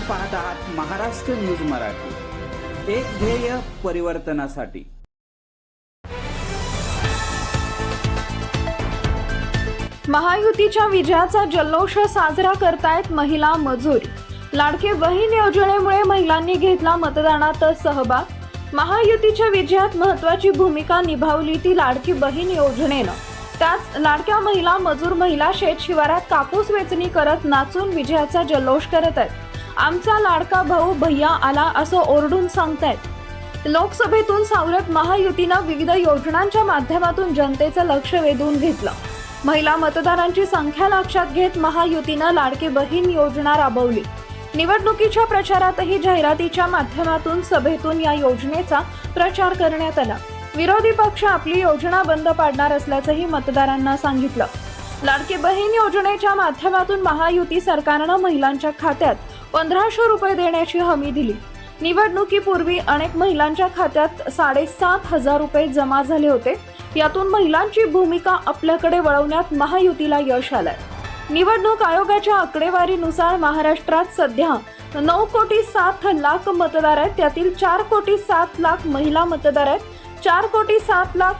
पाहत आहात महाराष्ट्र न्यूज मराठी. एक ध्येय परिवर्तनासाठी. महायुतीच्या विजयाचा जल्लोष साजरा करतायत महिला मजूर. लाडके बहीण योजनेमुळे महिलांनी घेतला मतदानात सहभाग. महायुतीच्या विजयात महत्वाची भूमिका निभावली ती लाडकी बहीण योजनेनं. त्याच लाडक्या महिला मजूर महिला शेत शिवारात कापूस वेचणी करत नाचून विजयाचा जल्लोष करत आहेत. आमचा लाडका भाऊ भैया आला असं ओरडून सांगतायत. लोकसभेतून सावरत महायुतीनं विविध योजनांच्या माध्यमातून जनतेचं लक्ष वेधून घेतलं. महिला मतदारांची संख्या लक्षात घेत महायुतीनं लाडकी बहीण योजना राबवली. निवडणुकीच्या प्रचारातही जाहिरातीच्या माध्यमातून सभेतून या योजनेचा प्रचार करण्यात आला. विरोधी पक्ष आपली योजना बंद पाडणार असल्याचंही मतदारांना सांगितलं. लाडकी बहीण योजनेच्या माध्यमातून महायुती सरकारनं महिलांच्या खात्यात पंधराशे रुपये देण्याची हमी दिली. निवडणुकीपूर्वी अनेक महिलांच्या खात्यात साडेसात हजार रुपये जमा झाले होते. यातून महिलांची भूमिका आपल्याकडे वळवण्यात महायुतीला यश आलंय. निवडणूक आयोगाच्या आकडेवारीनुसार महाराष्ट्रात सध्या नऊ कोटी सात लाख मतदार आहेत. त्यातील चार कोटी सात लाख महिला मतदार आहेत. चार कोटी सात लाख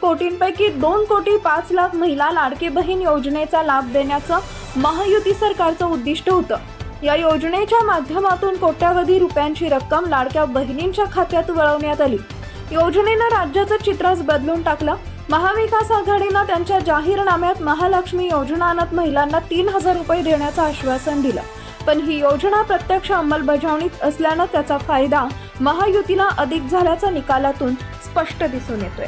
कोटींपैकी दोन कोटी पाच लाख महिला लाडकी बहीण योजनेचा लाभ देण्याचं महायुती सरकारचं उद्दिष्ट होतं. या योजनेच्या माध्यमातून कोट्यावधी रुपयांची रक्कम लाडक्या बहिणींच्या खात्यात वळवण्यात आली. योजनेनं राज्याचं चित्रच बदलून टाकलं. महाविकास आघाडीनं त्यांच्या जाहीरनाम्यात महालक्ष्मी योजना आणत महिलांना तीन हजार रुपये देण्याचं आश्वासन दिलं. पण ही योजना प्रत्यक्ष अंमलबजावणीत असल्यानं त्याचा फायदा महायुतीला अधिक झाल्याचा निकालातून स्पष्ट दिसून येतोय.